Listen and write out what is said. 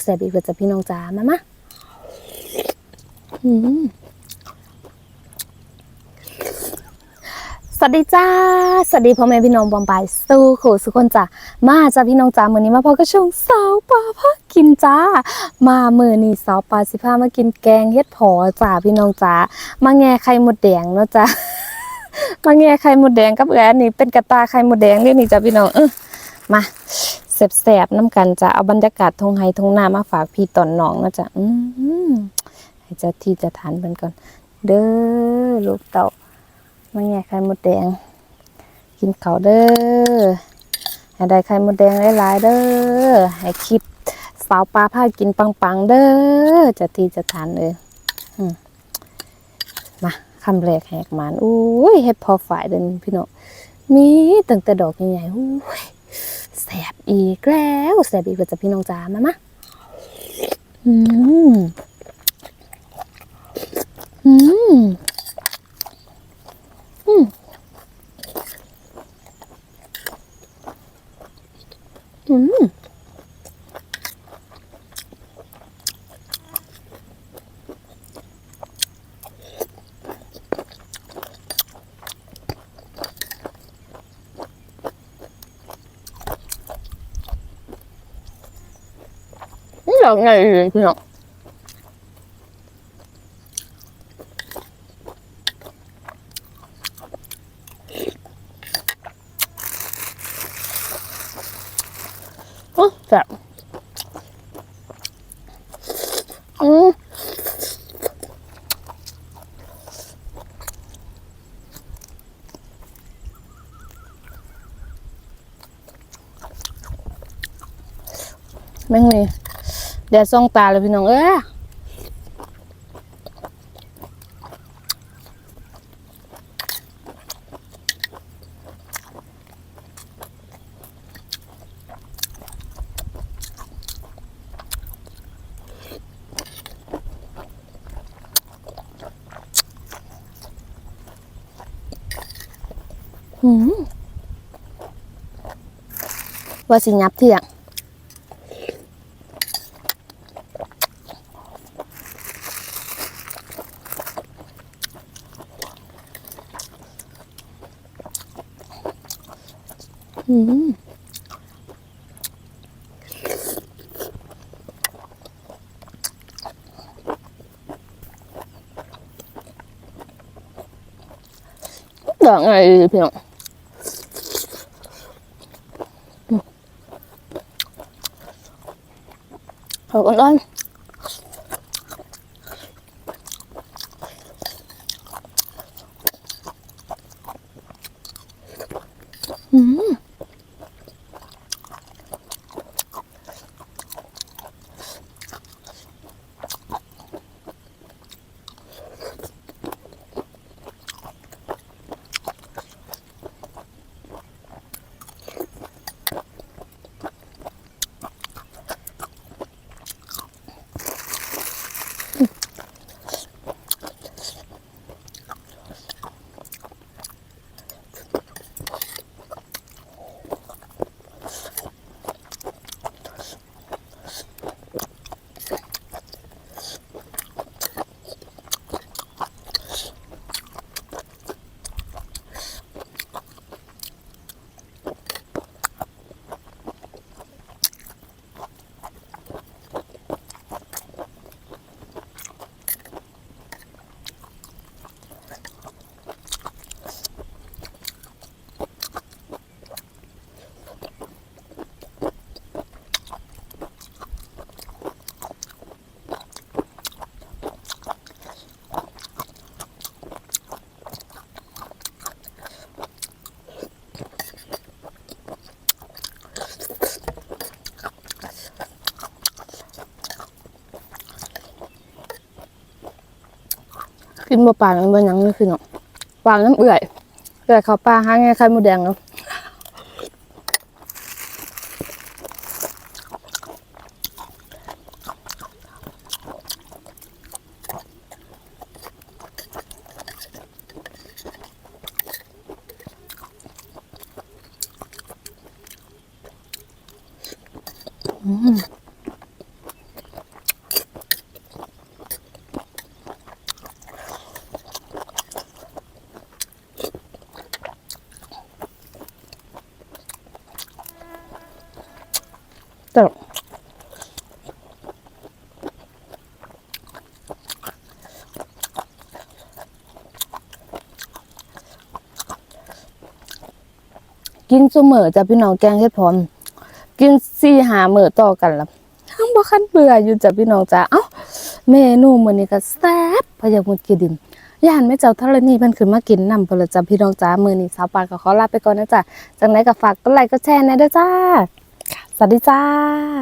แซ่บอีกเพื่อจะพี่น้องจ๋ามามาอืมสวัสดีจ้า สวัสดีพ่อแม่พี่น้องบอมบายสู้โขสุคนจ้ามาจ้าพี่น้องจ้ามือนี้มาพบกับช่วงสาวปลาพากินจ้า มามือนี้สาวปลาสิพามากินแกงเฮ็ดผอจ้าพี่น้องจ้ามาแง่ไข่หมดแดงเนาะจ้ามาแง่ไข่หมดแดงกับเอืออันนี้เป็นกระตาไข่หมดแดงเด้นี่จ้าพี่น้องเออมา แสบๆน้ำกันจะเอาบรรยากาศทงไฮทงหน้ามาฝากพี่ตอนน้องนะจ๊ะอืมให้จ้าที่จะทานเพิ่นก่อน เด้อลูกเต่ามาแง่ไข่มดแดง กินเขาเด้อให้ได้ไข่มดแดงหลายๆเด้อให้คลิปสาวปลาพากินปังๆ เด้อจะที่จะทานเลยอืมาคำแรกแหกมานอุ้ยเฮ็ดพอฝ่ายเดินพี่น้องมีตั้งแต่ดอกใหญ่ๆอุ้ย บอีกแล้วแสบอีกแล้วจะพี่น้องจ๋ามามาอืม นี่ดอกใหญ่เลยพี่น้องโอ้ แดดส่องตาเลยพี่น้องเออืมว่าสิยับเที่ยง อืมดอกไงพี่น้ กินบ่ป่านมันบ่หยังเลยคือเนาะวางน้ำเอื่อยเอื่อยเขาปลาหาไงไข่หมูแดงเนาะ嗯。Mm. แต่กินเสมอจ้ะพี่น้องแกงเฮ็ดพร้อม กินสี่หาเมื้อต่อกันละทั้งบ่คันเบื่ออยู่จ้ะพี่น้องจ้ะเอ้าเมนูมื้อนี้ก็แซ่บพะยามุดกิดินย่านแม่เจ้าธรณีเพิ่นขึ้นมากินนำเพิ่นละจ้ะพี่น้องจ้ามื้อนี้สาวปานก็ขอลาไปก่อนนะจ้ะจังไดก็ฝากกดไลค์กดแชร์แน่เด้อจ้า สวัสดีจ้า